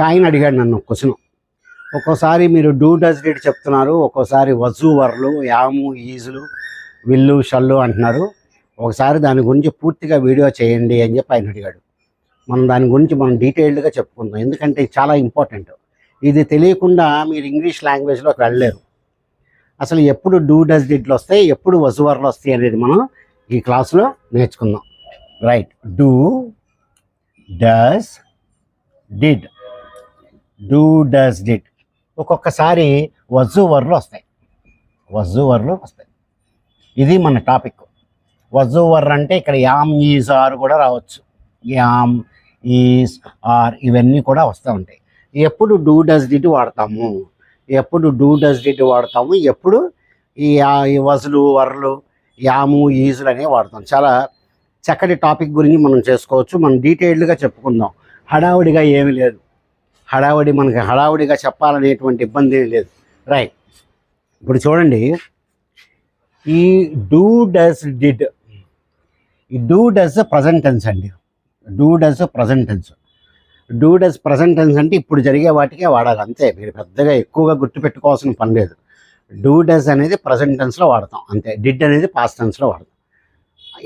ఆయన అడిగాడు నన్ను క్వశ్చన్. ఒక్కోసారి మీరు డూ డస్ డేట్ చెప్తున్నారు ఒక్కోసారి వజు వర్లు యాము ఈజులు విల్లు షల్లు అంటున్నారు. ఒకసారి దాని గురించి పూర్తిగా వీడియో చేయండి అని చెప్పి ఆయన అడిగాడు. మనం దాని గురించి మనం డీటెయిల్డ్గా చెప్పుకుందాం. ఎందుకంటే చాలా ఇంపార్టెంట్. ఇది తెలియకుండా మీరు ఇంగ్లీష్ లాంగ్వేజ్లోకి వెళ్ళలేరు. అసలు ఎప్పుడు డూ డస్ డిడ్లు వస్తాయి ఎప్పుడు వజువర్లు వస్తాయి అనేది మనం ఈ క్లాస్లో నేర్చుకుందాం. Right. Do does did. Do does did ఒక్కొక్కసారి వజు వర్లు వస్తాయి. వజు వర్లు వస్తాయి. ఇది మన టాపిక్. వజు వర్ అంటే ఇక్కడ యామ్ ఈజ్ ఆర్ కూడా రావచ్చు. యామ్ ఈజ్ ఆర్ ఇవన్నీ కూడా వస్తూ ఉంటాయి. ఎప్పుడు డూ డస్ డిట్ వాడతాము? ఎప్పుడు డూ డస్ డిట్ వాడతాము? ఎప్పుడు ఈ యా- ఈ వజులు వర్లు యాము ఈజులు అనేవి వాడతాం. చాలా చక్కటి టాపిక్ గురించి మనం చేసుకోవచ్చు. మనం డీటెయిల్డ్గా చెప్పుకుందాం. హడావుడిగా ఏమీ లేదు. హడావుడి మనకి హడావుడిగా చెప్పాలనేటువంటి ఇబ్బంది లేదు. రైట్ ఇప్పుడు చూడండి ఈ డూ డస్ డిడ్ ఈ డూ డస్ ప్రజెంట్ టెన్స్ అండి. Do does present tense do does present tense అంటే ఇప్పుడు జరిగే వాటికే వాడాలి అంతే. మీరు పెద్దగా ఎక్కువగా గుర్తుపెట్టుకోవాల్సిన పని లేదు. డూ డస్ అనేది ప్రజెంట్ టెన్స్లో వాడతాం అంతే. డిడ్ అనేది పాస్ట్ టెన్స్లో వాడతాం.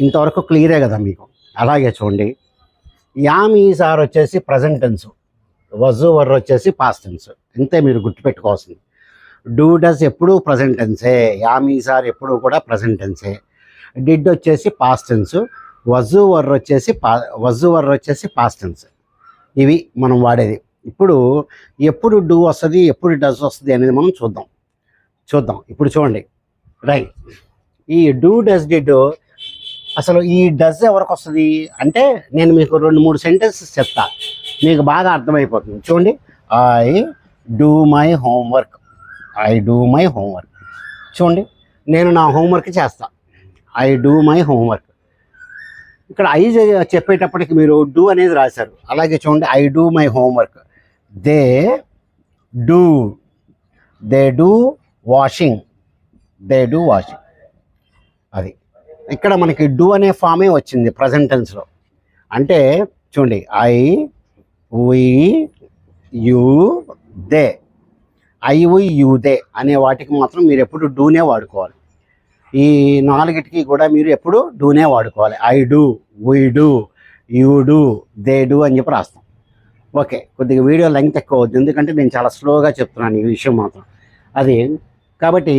ఇంతవరకు క్లియరే కదా మీకు. అలాగే చూడండి యామ్ ఈజ్ ఆర్ వచ్చేసి ప్రజెంట్ టెన్స్ వజు వర్ వచ్చేసి పాస్టెన్స్ ఇంతే అంతే మీరు గుర్తుపెట్టుకోవాల్సింది. డూ డస్ ఎప్పుడూ ప్రజెంట్ టెన్సే యామ్ ఈజ్ ఎప్పుడూ కూడా ప్రజెంట్ టెన్సే డిడ్ వచ్చేసి పాస్టెన్స్ వజు వర్ వచ్చేసి పా వజు వర్ వచ్చేసి పాస్టెన్స్ ఇవి మనం వాడేది. ఇప్పుడు ఎప్పుడు డూ వస్తుంది ఎప్పుడు డస్ వస్తుంది అనేది మనం చూద్దాం. చూద్దాం. ఇప్పుడు చూడండి. రైట్ ఈ డూ డస్ డిడ్ అసలు ఈ డస్ ఎవరికి వస్తుంది? అంటే నేను మీకు రెండు మూడు సెంటెన్సెస్ చెప్తా. మీకు బాగా అర్థమైపోతుంది. చూడండి. I do my homework I do my homework చూడండి. నేను నా హోంవర్క్ చేస్తా. ఐ డూ మై హోంవర్క్ ఇక్కడ ఐ చెప్పేటప్పటికి మీరు డూ అనేది రాశారు. అలాగే చూడండి. I do my homework they do they do washing they do washing అది. ఇక్కడ మనకి డూ అనే ఫామే వచ్చింది ప్రజెంటెన్స్లో అంటే చూడండి. I we you they I we you they అనే వాటికి మాత్రం మీరు ఎప్పుడు డూనే వాడుకోవాలి. ఈ నాలుగిటికి కూడా మీరు ఎప్పుడు డూనే వాడుకోవాలి. I do we do you do they do అని చెప్పి రాస్తాం. ఓకే కొద్దిగా వీడియో లెంగ్త్ ఎక్కువ అవుతుంది ఎందుకంటే నేను చాలా స్లోగా చెప్తున్నాను ఈ విషయం మాత్రం. అది కాబట్టి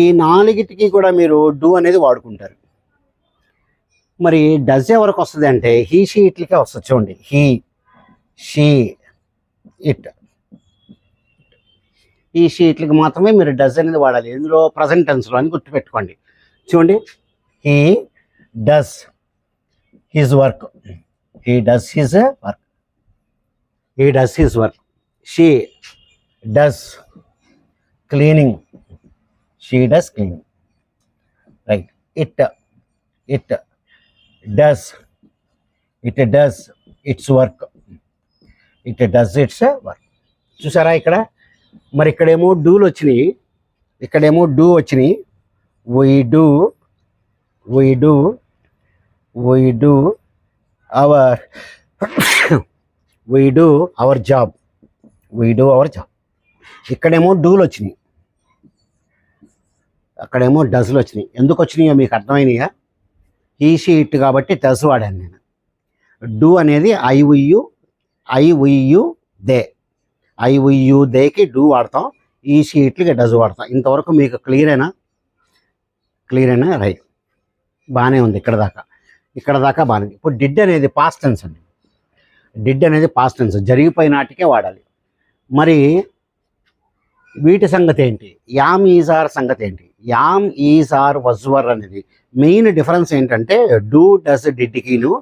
ఈ నాలుగిటికి కూడా మీరు డూ అనేది వాడుకుంటారు. మరి డజ్ ఎవరికి వస్తుంది అంటే హీ షీ ఇట్లకే వస్తుంది చూడండి. He she it. ఈ షీట్లకి మాత్రమే మీరు డజ్ అనేది వాడాలి. ఇందులో ప్రజెంట్ టెన్స్లో అని గుర్తుపెట్టుకోండి. చూడండి. He does his work he does his work he does his work she does cleaning she does cleaning right it it does it does its work it does its work చూసారా ఇక్కడ? మరి ఇక్కడేమో డూలు వచ్చినాయి. ఇక్కడేమో డూ వచ్చినాయి. We do we do we do our we do our job we do our job ఇక్కడేమో డూలు వచ్చినాయి. అక్కడేమో డజ్లు వచ్చినాయి. ఎందుకు వచ్చినాయో మీకు అర్థమైనాయా? ఈసీ ఇట్ కాబట్టి డస్ వాడాను నేను. డూ అనేది I we you I we you they. I we you దేకి do వాడతాం. ఈ షీట్లకి డజ్ వాడతాం. ఇంతవరకు మీకు క్లియర్ అయినా క్లియర్ అయినా రైట్. బాగానే ఉంది ఇక్కడ దాకా. ఇక్కడ దాకా బాగానే ఉంది. ఇప్పుడు డిడ్ అనేది పాస్ట్ టెన్స్ అండి. డిడ్ అనేది పాస్ట్ టెన్స్ జరిగిపోయిన నాటికే వాడాలి. మరి వీటి సంగతి ఏంటి? యామ్ ఈజార్ సంగతి ఏంటి? Am is are was were అనేది మెయిన్ డిఫరెన్స్ ఏంటంటే డూ డస్ డిడ్కిను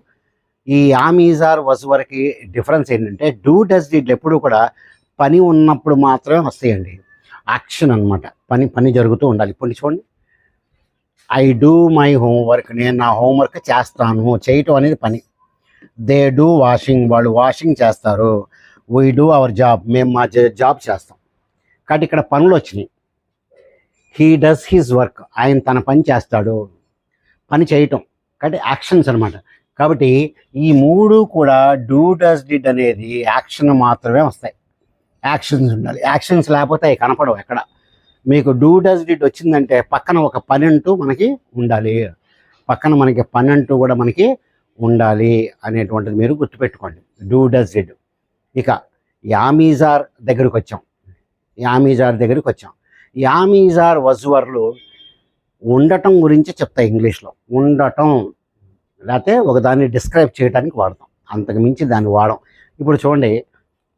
ఈ ఆమీజార్ వసువరకి డిఫరెన్స్ ఏంటంటే డూ డస్ డిడ్ ఎప్పుడు కూడా పని ఉన్నప్పుడు మాత్రమే వస్తాయండి. యాక్షన్ అన్నమాట. పని పని జరుగుతూ ఉండాలి. ఇప్పుడు చూడండి. I do my homework. నేను నా హోంవర్క్ చేస్తాను. చేయటం అనేది పని. They do washing. వాళ్ళు వాషింగ్ చేస్తారు. We do our job. మేము మా జాబ్ చేస్తాం. కాబట్టి ఇక్కడ పనులు వచ్చినాయి. He does his work. ఆయన తన పని చేస్తాడు. పని చేయటం. కాబట్టి యాక్షన్స్ అనమాట కాబట్టి ఈ మూడు కూడా డూ డస్ డిడ్ అనేది యాక్షన్ మాత్రమే వస్తాయి. యాక్షన్స్ ఉండాలి. యాక్షన్స్ లేకపోతే అవి కనపడవు ఎక్కడ. మీకు డూ డస్ డిడ్ వచ్చిందంటే పక్కన ఒక పని అంటూ మనకి ఉండాలి. పక్కన మనకి పని అంటూ కూడా మనకి ఉండాలి అనేటువంటిది మీరు గుర్తుపెట్టుకోండి. డూ డస్ డిడ్ ఇక యామీజార్ దగ్గరికి వచ్చాం. యామీజార్ దగ్గరికి వచ్చాం. యామీజార్ వజువర్లు ఉండటం గురించి చెప్తాయి ఇంగ్లీష్లో. ఉండటం లేకపోతే ఒక దాన్ని డిస్క్రైబ్ చేయడానికి వాడతాం. అంతకు మించి దాన్ని వాడం. ఇప్పుడు చూడండి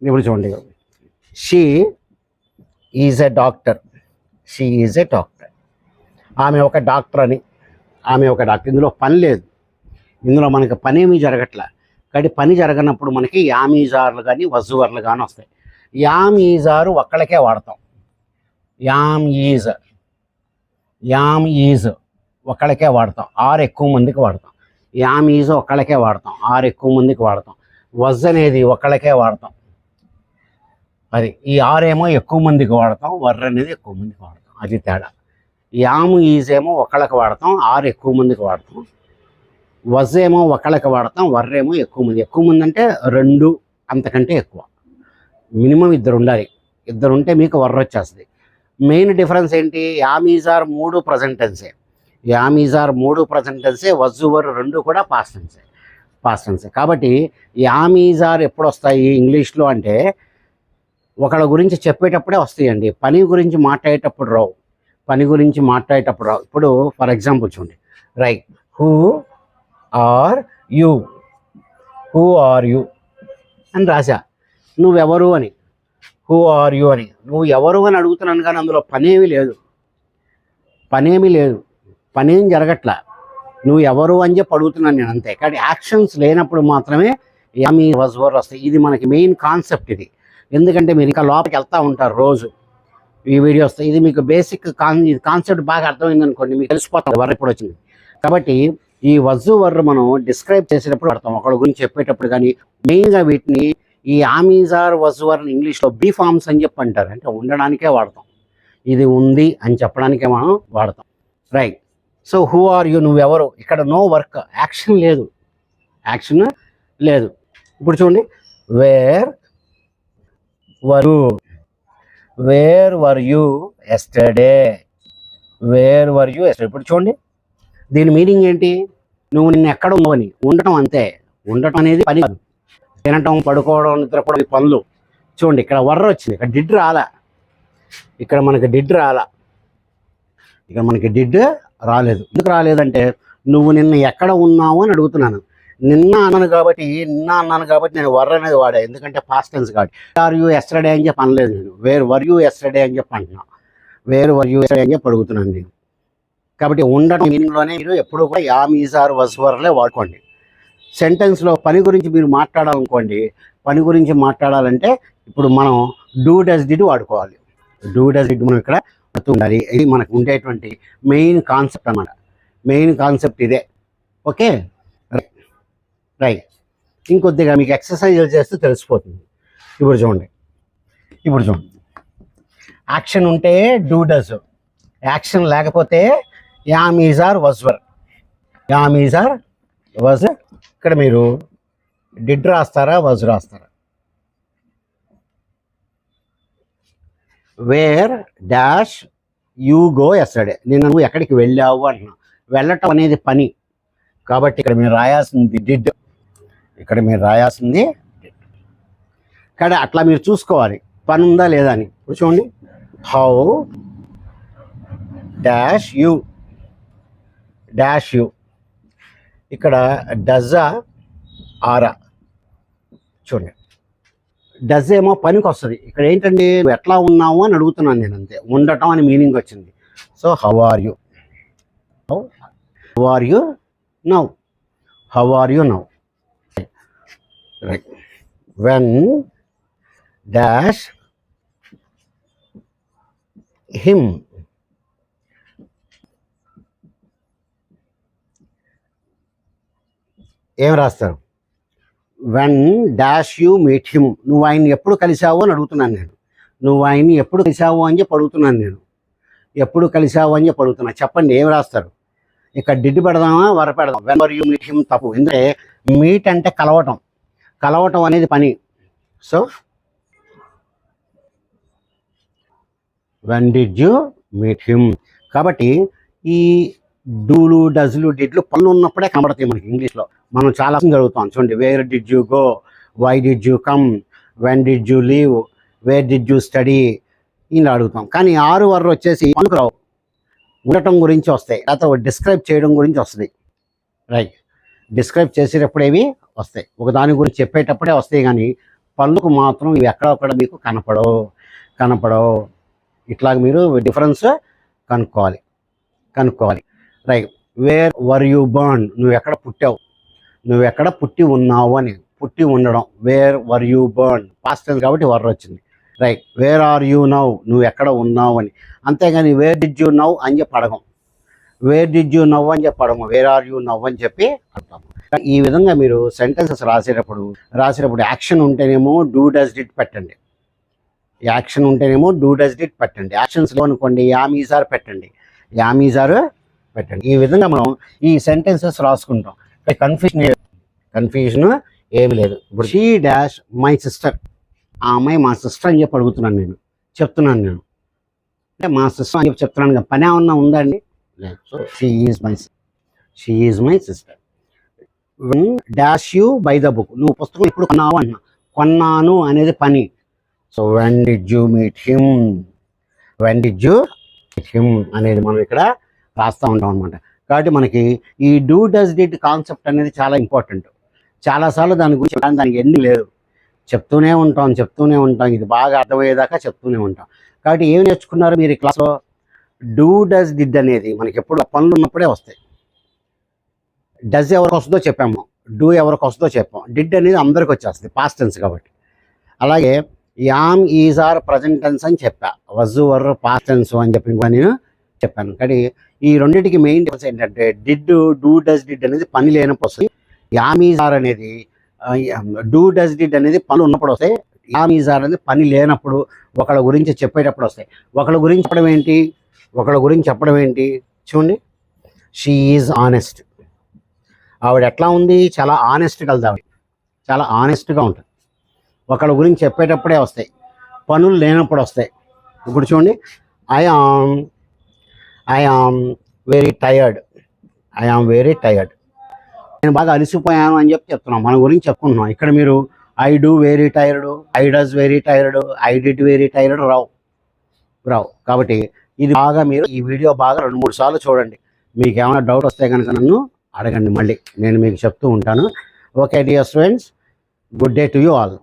ఇప్పుడు చూడండి. She is a doctor she is a doctor ఆమె ఒక డాక్టర్ అని ఆమె ఒక డాక్టర్ ఇందులో పని లేదు. ఇందులో మనకి పని ఏమీ జరగట్లే. కానీ పని జరగనప్పుడు మనకి యామీజార్లు కానీ వజువర్లు కానీ వస్తాయి. యామ్ ఈజారు ఒక్కళ్ళకే వాడతాం. యామ్ ఈజ్ యామ్ ఈజ్ ఒక్కళ్ళకే వాడతాం. ఆరు ఎక్కువ మందికి వాడతాం. యామీజ్ ఒకళ్ళకే ఒక్కళ్ళకే వాడతాం ఆరు ఎక్కువ మందికి వాడతాం వజ్ అనేది ఒక్కళ్ళకే వాడతాం. అది ఈ ఆరేమో ఎక్కువ మందికి వాడతాం వర్ర అనేది ఎక్కువ మందికి వాడతాం. అది తేడా. యాము ఈజ్ ఏమో ఒకళ్ళకి వాడతాం ఆరు ఎక్కువ మందికి వాడతాం. వజ్ ఏమో ఒకళ్ళకి వాడతాం వర్రేమో ఎక్కువ మంది. ఎక్కువ మంది అంటే రెండు అంతకంటే ఎక్కువ. మినిమం ఇద్దరు ఉండాలి. ఇద్దరు ఉంటే మీకు వర్ర వచ్చేస్తుంది. మెయిన్ డిఫరెన్స్ ఏంటి? యామీజ్ ఆర్ మూడు ప్రజెంటెన్సే యామీజార్ మూడు ప్రజెంటెన్సే వజ్జువర్ రెండు కూడా పాస్టెన్సే. పాస్టెన్సే. కాబట్టి యామీజార్ ఎప్పుడు వస్తాయి ఇంగ్లీష్లో అంటే ఒకళ్ళ గురించి చెప్పేటప్పుడే వస్తాయండి. పని గురించి మాట్లాడేటప్పుడు రావు. పని గురించి మాట్లాడేటప్పుడు రావు. ఇప్పుడు ఫర్ ఎగ్జాంపుల్ చూడండి. Right. Who are you? Who are you? అని రాశా. నువ్వెవరు అని? హూ ఆర్ యు అని. నువ్వు ఎవరు అని అడుగుతున్నాను కానీ అందులో పనేమీ లేదు. పనేమీ లేదు. పనేం జరగట్లా. నువ్వు ఎవరు అని చెప్పి అడుగుతున్నాను నేను అంతే. కానీ యాక్షన్స్ లేనప్పుడు మాత్రమే యామీ వజ్ వర్ వస్తాయి. ఇది మనకి మెయిన్ కాన్సెప్ట్ ఇది. ఎందుకంటే మీరు ఇంకా లోపలికి వెళ్తూ ఉంటారు రోజు. ఈ వీడియోస్ ఇది మీకు బేసిక్ కాన్ ఇది కాన్సెప్ట్ బాగా అర్థమైంది అనుకోండి మీకు తెలిసిపోతుంది. వర్ర ఇప్పుడు వచ్చింది. కాబట్టి ఈ వజ్జు వర్ర మనం డిస్క్రైబ్ చేసేటప్పుడు అర్థం ఒకళ్ళ గురించి చెప్పేటప్పుడు కానీ మెయిన్గా వీటిని ఈ ఆమీజార్ వజ్వర్ ఇంగ్లీష్లో బీ ఫార్మ్స్ అని చెప్పి అంటారు. అంటే ఉండడానికే వాడతాం. ఇది ఉంది అని చెప్పడానికే మనం వాడతాం. Right so who are you నువ్వెవరు? ఇక్కడ నో వర్క్ యాక్షన్ లేదు. యాక్షన్ లేదు. ఇప్పుడు చూడండి. Where were where were you yesterday where were you yesterday ఇప్పుడు చూడండి. దీని మీనింగ్ ఏంటి? నువ్వు నిన్న ఎక్కడ ఉన్నావని ఉండటం అంతే. ఉండటం అనేది పని కాదు. తినటం పడుకోవడం నిద్రపోవడం ఈ పనులు. చూడండి ఇక్కడ వర్ర వచ్చింది. ఇక్కడ డిడ్ రాలా. ఇక్కడ మనకి డిడ్ రాలా. ఇక్కడ మనకి డిడ్ రాలేదు. ఎందుకు రాలేదంటే నువ్వు నిన్న ఎక్కడ ఉన్నావు అని అడుగుతున్నాను. నిన్న అన్నాను కాబట్టి నిన్న అన్నాను కాబట్టి నేను వర్ అనేది వాడా. ఎందుకంటే పాస్ట్ టెన్స్ కాబట్టి. ఆర్ యూ ఎస్టర్డే అని చెప్పి అనలేదు నేను. వేర్ వర్ యూ ఎస్టర్డే అని చెప్పి అంటున్నా. వేర్ వర్ యూ ఎస్టర్డే అని చెప్పి అడుగుతున్నాను నేను. కాబట్టి ఉండటం మీనింగ్లోనే మీరు ఎప్పుడు కూడా యామ్ ఈజార్ వస్వర్లే వాడుకోండి. సెంటెన్స్లో పని గురించి మీరు మాట్లాడాలనుకోండి పని గురించి మాట్లాడాలంటే ఇప్పుడు మనం డూ డస్ డిడ్ వాడుకోవాలి. డూ డస్ డిడ్ మనం ఇక్కడ ఉండాలి ఇది మనకు ఉండేటువంటి మెయిన్ కాన్సెప్ట్ అనమాట మెయిన్ కాన్సెప్ట్ ఇదే. ఓకే? రైట్. ఇంకొద్దిగా మీకు ఎక్సర్సైజ్ చేస్తే తెలిసిపోతుంది. ఇప్పుడు చూడండి. ఇప్పుడు చూడండి. యాక్షన్ ఉంటే డూ డస్. యాక్షన్ లేకపోతే యామీజార్ వజ్వర్ యామీజార్ వజ్. ఇక్కడ మీరు డిడ్ రాస్తారా వజ్ రాస్తారా? Where dash you go yesterday నేను నువ్వు ఎక్కడికి వెళ్ళావు అంటున్నా. వెళ్ళటం అనేది పని. కాబట్టి ఇక్కడ మీరు రాయాల్సింది డిడ్ ఇక్కడ మీరు రాయాల్సింది ఇక్కడ అట్లా మీరు చూసుకోవాలి. పని ఉందా లేదా అని. ఇప్పుడు చూడండి. How dash you dash you ఇక్కడ డజా ఆరా. చూడండి. డజ్ ఏమో పనికి వస్తుంది. ఇక్కడ ఏంటండి నువ్వు ఎట్లా ఉన్నావు అని అడుగుతున్నాను నేను అంతే. ఉండటం అని మీనింగ్ వచ్చింది. So how are you how are you now how are you now right when dash him ఏం రాస్తారు? When dash you meet him నువ్వు ఆయన్ని ఎప్పుడు కలిశావు అని అడుగుతున్నాను నేను. నువ్వు ఆయన్ని ఎప్పుడు కలిశావు అని చెప్పి అడుగుతున్నాను నేను. ఎప్పుడు కలిశావు అని చెప్పి అడుగుతున్నా. చెప్పండి ఏం రాస్తారు? ఇక్కడ డిడ్డు పెడదామా వర పెడదాం when were you meet him తప్పు. ఎందుకంటే మీట్ అంటే కలవటం. కలవటం అనేది పని. So when did you meet him కాబట్టి ఈ డూలు డజులు డిడ్లు పనులు ఉన్నప్పుడే కనబడతాయి మనకి ఇంగ్లీష్లో మనం చాలా జరుగుతాం చూడండి where did you go why did you come when did you leave where did you study ఇలా అడుగుతాం. కానీ ఆరు వర్రు వచ్చేసి పనులు రావు ఉండటం గురించి వస్తాయి. లేకపోతే డిస్క్రైబ్ చేయడం గురించి వస్తుంది. రైట్ డిస్క్రైబ్ చేసేటప్పుడేవి వస్తాయి. ఒక దాని గురించి చెప్పేటప్పుడే వస్తాయి కానీ పళ్ళుకు మాత్రం ఇవి ఎక్కడొక్కడ మీకు కనపడవు. కనపడవు. ఇట్లాగ మీరు డిఫరెన్స్ కనుక్కోవాలి. కనుక్కోవాలి. Right where were you born నువ్వు ఎక్కడ పుట్టావు? నువ్వు ఎక్కడ పుట్టి ఉన్నావు అని. పుట్టి ఉండడం. Where were you born past కాబట్టి వర్ వచ్చింది. Right where are you now నువ్వు ఎక్కడ ఉన్నావు అని. అంతేగాని వేర్ డిడ్ యూ నవ్ అని చెప్పి అడగం. వేర్ డిడ్ యూ నవ్ అని చెప్పి అడగం. వేర్ ఆర్ యూ నవ్ అని చెప్పి అడతాము ఈ విధంగా మీరు సెంటెన్సెస్ రాసేటప్పుడు రాసేటప్పుడు యాక్షన్ ఉంటేనేమో డూ డస్ డిట్ పెట్టండి. యాక్షన్ ఉంటేనేమో డూ డస్ డిట్ పెట్టండి. యాక్షన్స్లో అనుకోండి యామీజార్ పెట్టండి. యామీజారు పెట్టండి. ఈ విధంగా మనం ఈ సెంటెన్సెస్ రాసుకుంటాం. కన్ఫ్యూషన్ కన్ఫ్యూజన్ ఏమి లేదు. ఇప్పుడు షీ డాష్ మై సిస్టర్ ఆ అమ్మాయి మా సిస్టర్ అని చెప్పి అడుగుతున్నాను నేను. చెప్తున్నాను నేను. అంటే మా సిస్టర్ అని చెప్పి చెప్తున్నాను పని ఏమన్నా ఉందా అండి? లేదు. So she is my she is my sister dash you buy the book నువ్వు పుస్తకం ఇప్పుడు కొన్నావు అన్నా కొన్నాను అనేది పని. So when did you meet him when did you meet him అనేది మనం ఇక్కడ రాస్తూ ఉంటాం అనమాట కాబట్టి మనకి ఈ డూ డస్ డిడ్ కాన్సెప్ట్ అనేది చాలా ఇంపార్టెంట్ చాలాసార్లు దాని గురించి దానికి ఎన్ని లేదు. చెప్తూనే ఉంటాం చెప్తూనే ఉంటాం. ఇది బాగా అర్థమయ్యేదాకా చెప్తూనే ఉంటాం. కాబట్టి ఏం నేర్చుకున్నారు మీరు క్లాస్లో డూ డస్ డిడ్ అనేది మనకి ఎప్పుడు పనులు ఉన్నప్పుడే వస్తాయి. డస్ ఎవరికి వస్తుందో చెప్పాము. డూ ఎవరికి వస్తుందో చెప్పాం డిడ్ అనేది అందరికి వచ్చేస్తుంది పాస్ట్ టెన్స్ కాబట్టి. అలాగే am is are present tense అని చెప్పా. వజ్ వర్ పాస్ట్ టెన్స్ అని చెప్పి నేను చెప్పాను. కానీ ఈ రెండింటికి మెయిన్ డిఫరెన్స్ ఏంటంటే డిడ్ డూ డస్ డిడ్ అనేది పని లేనప్పుడు వస్తుంది యామీజార్ అనేది డూ డస్ డిడ్ అనేది పనులు ఉన్నప్పుడు వస్తాయి. యామీజార్ అనేది పని లేనప్పుడు ఒకళ్ళ గురించి చెప్పేటప్పుడు వస్తాయి. ఒకళ్ళ గురించి చెప్పడం ఏంటి? ఒకళ్ళ గురించి చెప్పడం ఏంటి? చూడండి. షీ ఈజ్ ఆనెస్ట్ ఆవిడ ఎట్లా ఉంది? చాలా ఆనెస్ట్ కలదు ఆవిడ చాలా ఆనెస్ట్గా ఉంటుంది. ఒకళ్ళ గురించి చెప్పేటప్పుడే వస్తాయి. పనులు లేనప్పుడు వస్తాయి. ఇప్పుడు చూడండి. I am I am very tired I am very tired నేను బాగా అలసిపోయాను అని చెప్పి చెప్తున్నాం. మన గురించి చెప్పుకుంటున్నాం. ఇక్కడ మీరు I do very tired I does very tired I did very tired రావు. రావు. కాబట్టి ఇది బాగా మీరు ఈ వీడియో బాగా రెండు మూడు సార్లు చూడండి. మీకు ఏమైనా డౌట్ వస్తే కనుక నన్ను అడగండి మళ్ళీ. నేను మీకు చెప్తూ ఉంటాను. Okay dear students good day to you all